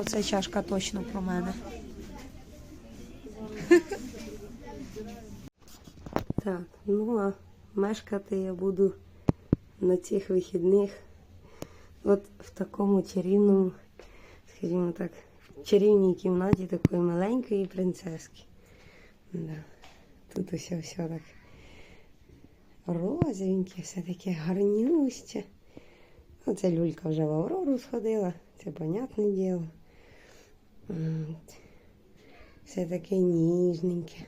Оце чашка точно про мене. Так, ну а мешкати я буду на цих вихідних от в такому чарівному, скажімо так, чарівній кімнаті такої маленької принцески. Да. Тут усе все так розовеньке, все таке гарнюще. Оце люлька вже в Аврору сходила, це понятне діло. От. Все таке ніжненьке,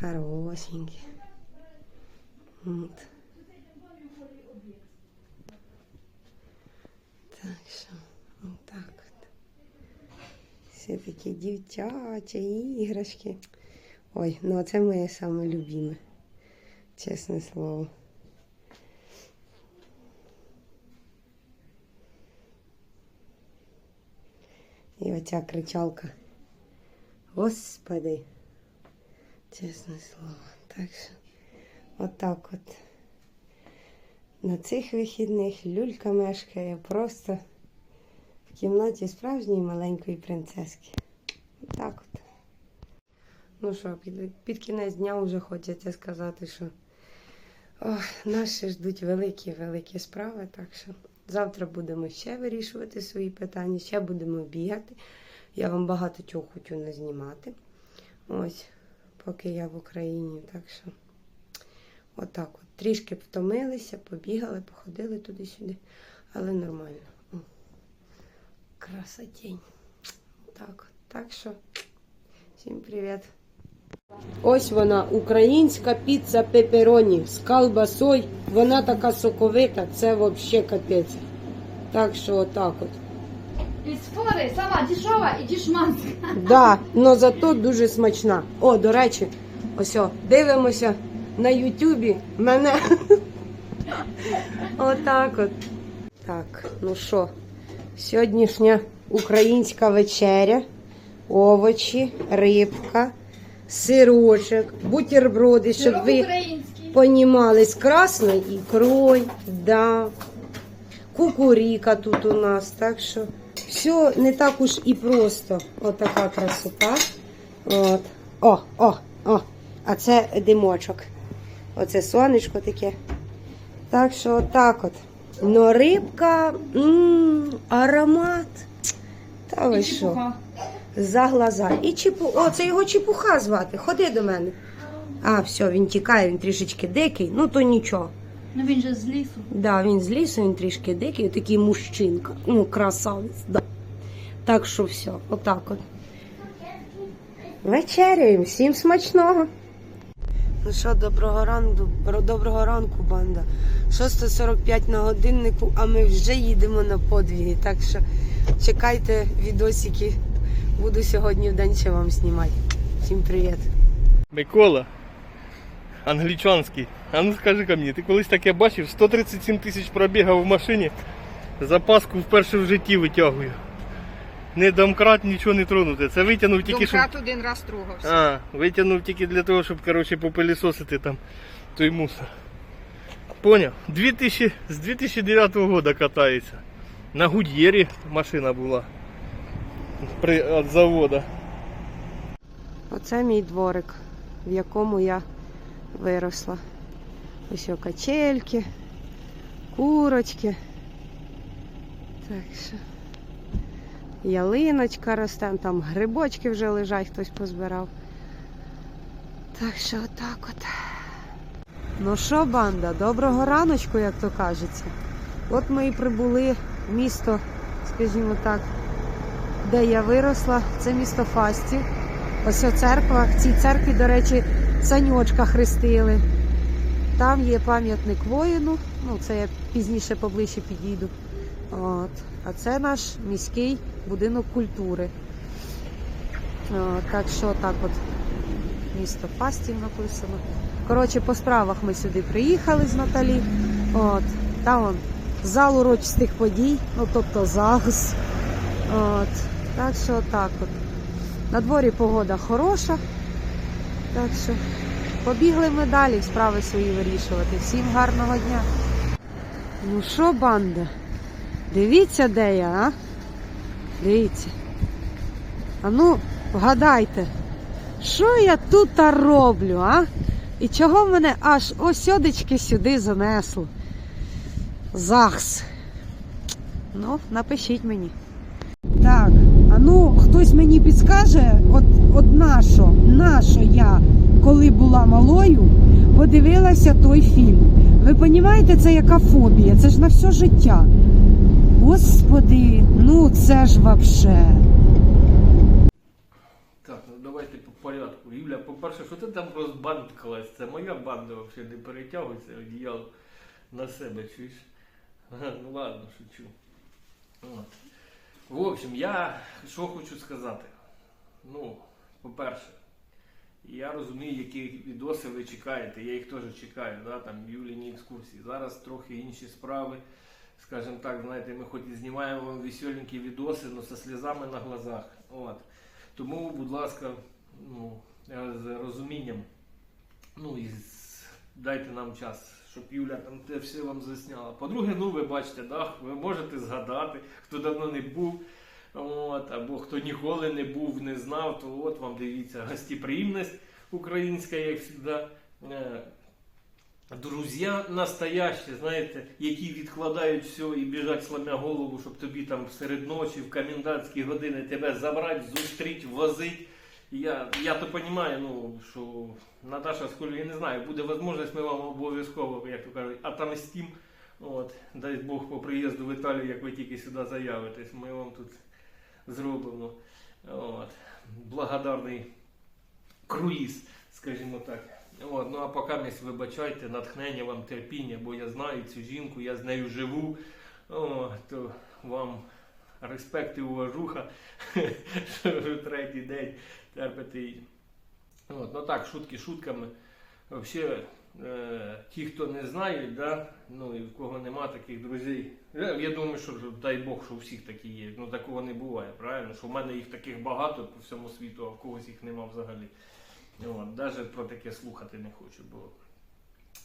хорошеньке. От. Так що, отак от. Все такі дівчачі іграшки. Ой, ну це моє саме любиме. Чесне слово. І оця кричалка. Господи. Чесне слово. Так що, отак от. На цих вихідних люлька мешкає просто в кімнаті справжньої маленької принцески. Отак от. Ну що, під, під кінець дня вже хочеться сказати, що ох, нас ждуть великі-великі справи. Так що завтра будемо ще вирішувати свої питання, ще будемо бігати. Я вам багато чого хочу не знімати. Ось, поки я в Україні. Так що, отак от. Трішки втомилися, побігали, походили туди-сюди, але нормально. О, Красотень. Так, так що, всім привіт. Ось вона, українська піца пепероні з колбасою. Вона така соковита, це взагалі капець. Так що отак от. Із фори сама дешева і дешманська. Да, но зато дуже смачна. О, до речі, ось о, дивимося на Ютубі мене. Отак от. Так, ну що, сьогоднішня українська вечеря, овочі, рибка, сирочок, бутерброди, щоб ви Український. понімали з красною ікрою, да. Кукуріка тут у нас, так що все не так уж і просто. Отака красота. От. О, о, о. А це димочок. Оце сонечко таке. Так що отак от. Но рибка, м аромат. Та ви що? За глаза. І чепу... О, це його чепуха звати. Ходи до мене. А, все, він тікає, він трішечки дикий, ну то нічого. Ну він же з лісу. Да, він з лісу, він трішки дикий, такий мужчинка. Ну, красавець, да. Так що все, отак от. Вечеряємо, всім смачного. Ну що, доброго ранку, доброго ранку, банда. 6.45 на годиннику, а ми вже їдемо на подвіги. Так що чекайте відосики. Буду сьогодні в день ще вам знімати. Всім привіт. Микола, англічанський. А ну скажи ка мені, ти колись таке бачив? 137 тисяч пробігав в машині, запаску вперше в житті витягую. Не домкрат, нічого не тронути. Це витягнув тільки, щоб. Один раз трогався. А, витягнув тільки для того, щоб коротше, попилісосити там той мусор. Поняв? 2000, з 2009 року катається. На Гуд'єрі машина була. При, від заводу. Оце мій дворик, в якому я виросла. Ось о качельки, курочки. Так що. Ялиночка росте, там грибочки вже лежать, хтось позбирав. Так що отак от. Ну що, банда, доброго раночку, як то кажеться. От ми і прибули в місто, скажімо так, де я виросла. Це місто Фастів. Ось церква. В цій церкві, до речі, саньочка хрестили. Там є пам'ятник воїну. Ну, це я пізніше поближче підійду. От. А це наш міський будинок культури. От, так що так от місто Фастів написано. Коротше, по справах ми сюди приїхали з Наталі. От. Там он, зал урочистих подій, ну тобто ЗАГС. От. Так що так от. На дворі погода хороша. Так що побігли ми далі справи свої вирішувати. Всім гарного дня. Ну що, банда? Дивіться, де я, а? Дивіться. А ну, вгадайте, що я тут роблю, а? І чого мене аж осьодечки сюди занесло? Захс. Ну, напишіть мені. Так, а ну хтось мені підскаже, от, от нащо, нащо я, коли була малою, подивилася той фільм. Ви розумієте, це яка фобія? Це ж на все життя. Господи, ну це ж вообще. Так, ну давайте по порядку. Юля, по-перше, що ти там розбандкалась? Це моя банда взагалі не перетягується одіяло на себе, чуєш? Ну ладно, шучу. От. В общем, я що хочу сказати. Ну, по-перше, я розумію, які відоси ви чекаєте, я їх теж чекаю, да, там Юліні екскурсії. Зараз трохи інші справи. Скажімо так, знаєте, ми хоч і знімаємо вам веселенькі відоси, але зі сльозами на глазах. От. Тому, будь ласка, ну, з розумінням, ну і з- дайте нам час, щоб Юля там те все вам засняла. По-друге, ну ви бачите, да, ви можете згадати, хто давно не був, от, або хто ніколи не був, не знав, то от вам дивіться гостеприимність українська, як завжди. Е, Друзья настоящі, знаєте, які відкладають все і біжать сломя голову, щоб тобі там серед ночі, в комендантські години тебе забрати, зустріти, возити. Я, я то розумію, ну, що Наташа скоро, я не знаю, буде можливість, ми вам обов'язково, як то кажуть, отомстим. От, дай Бог по приїзду в Італію, як ви тільки сюди заявитесь, ми вам тут зробимо. От, благодарний круїз, скажімо так. От, ну а поки місь вибачайте, натхнення вам терпіння, бо я знаю цю жінку, я з нею живу. О, то вам респект і уважуха, що вже третій день терпите її. От, ну так, шутки шутками. Взагалі, е, ті, хто не знають, да, ну і в кого нема таких друзів. Я, я думаю, що дай Бог, що у всіх такі є. Ну такого не буває, правильно? Що в мене їх таких багато по всьому світу, а в когось їх нема взагалі. От, навіть про таке слухати не хочу, бо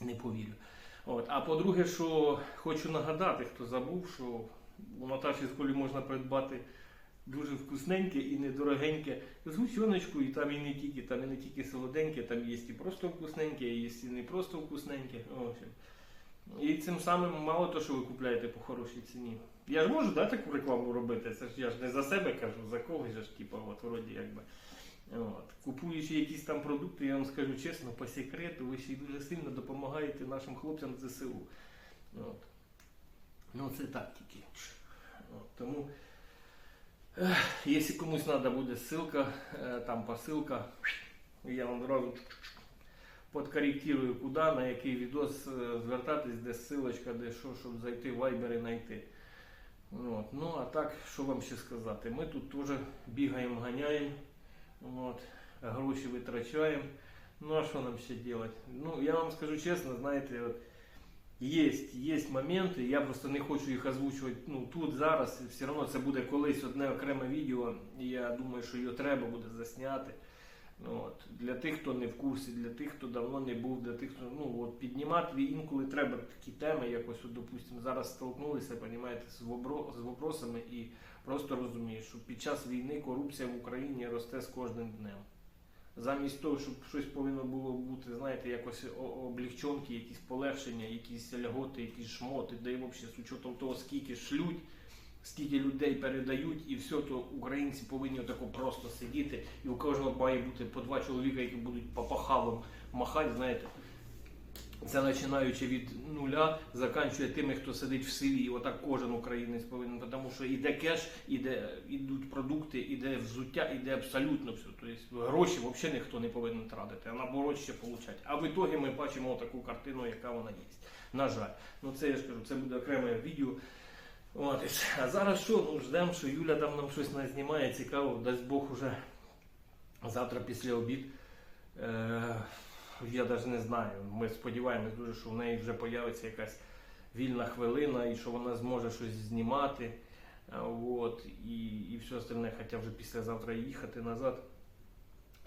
не повірю. От. А по-друге, що хочу нагадати, хто забув, що у Наташі з можна придбати дуже вкусненьке і недорогеньке згущеночку, і там і не тільки, там і не тільки солоденьке, там є і просто вкусненьке, і є і не просто вкусненьке. В общем. І цим самим мало то, що ви купляєте по хорошій ціні. Я ж можу да, таку рекламу робити. Це ж я ж не за себе кажу, за когось же ж, типу, от вроді якби. От. Купуючи якісь там продукти, я вам скажу чесно, по секрету, ви ще й дуже сильно допомагаєте нашим хлопцям з ЗСУ. От. Ну це так тільки. От. Тому, якщо комусь треба буде ссылка, е, там посилка, я вам одразу подкорректирую, куди, на який відос е, звертатись, де ссылочка, де що, щоб зайти в Viber і знайти. От. Ну а так, що вам ще сказати? Ми тут теж бігаємо, ганяємо. От, гроші витрачаємо. Ну а що нам ще робити? Ну, я вам скажу чесно, знаєте, от, є, є моменти, я просто не хочу їх озвучувати ну, тут, зараз. Все одно це буде колись одне окреме відео, і я думаю, що його треба буде засняти. Ну, От, для тих, хто не в курсі, для тих, хто давно не був, для тих, хто ну, от, піднімати інколи треба такі теми, якось, от, допустимо, зараз столкнулися, понімаєте, з, вобро, з вопросами і просто розумієш, що під час війни корупція в Україні росте з кожним днем. Замість того, щоб щось повинно було бути, знаєте, якось облігчонки, якісь полегшення, якісь льготи, якісь шмоти, де взагалі з учетом того, скільки шлють, скільки людей передають, і все, то українці повинні отако просто сидіти, і у кожного має бути по два чоловіка, які будуть по пахалам махати, знаєте. Це починаючи від нуля, заканчує тими, хто сидить в селі. І отак кожен українець повинен, тому що іде кеш, іде, ідуть продукти, іде взуття, іде абсолютно все. Тобто гроші взагалі ніхто не повинен тратити, а наоборот ще получати. А в ітогі ми бачимо таку картину, яка вона є. На жаль. Ну це я ж кажу, це буде окреме відео. От, а зараз що? Ну ждемо, що Юля там нам щось знімає, цікаво, дасть Бог уже завтра після обід. Е- я навіть не знаю. Ми сподіваємось дуже, що в неї вже появиться якась вільна хвилина і що вона зможе щось знімати. От, і, і все остальне, хоча вже післязавтра їхати назад.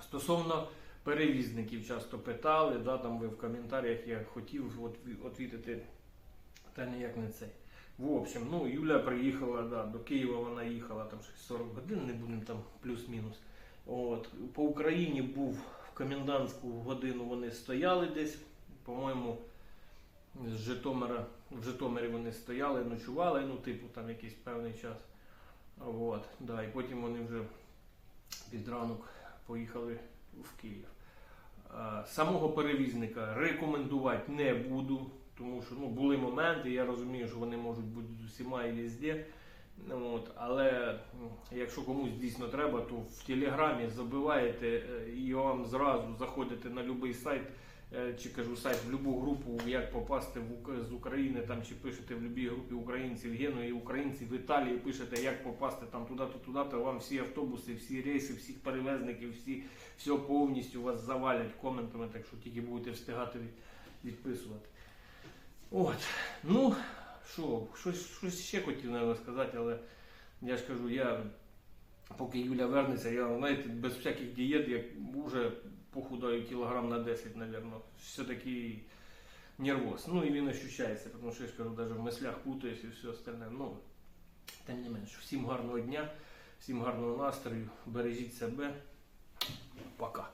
Стосовно перевізників, часто питали, да, там ви в коментарях я хотів от, відповідати, та ніяк не цей. В общем, ну, Юля приїхала, да, до Києва вона їхала там щось 40 годин, не будемо там плюс-мінус. От, по Україні був комендантську годину вони стояли десь, по-моєму, з Житомира, в Житомирі вони стояли, ночували, ну, типу, там якийсь певний час. От, да, і потім вони вже під ранок поїхали в Київ. Самого перевізника рекомендувати не буду, тому що ну, були моменти, я розумію, що вони можуть бути з усіма і везде. Ну, От, але якщо комусь дійсно треба, то в Телеграмі забиваєте е, і вам зразу заходите на будь-який сайт, е, чи кажу сайт в будь-яку групу, як попасти в, з України, там чи пишете в будь-якій групі українців Гену і українці в Італії, пишете, як попасти там туди-то, туди-то, вам всі автобуси, всі рейси, всіх перевезників, всі, все повністю вас завалять коментами, так що тільки будете встигати від- відписувати. От, ну, що, щось, щось ще хотів, наверное, сказати, але я ж кажу, я поки Юля вернеться, я знаєте, без всяких дієт, я вже похудаю кілограм на 10, наверное. Все-таки нервоз. Ну і він ощущається, тому що я ж кажу, навіть в мислях путаюсь і все остальне. Ну, тим не менш, всім гарного дня, всім гарного настрою, бережіть себе. Пока.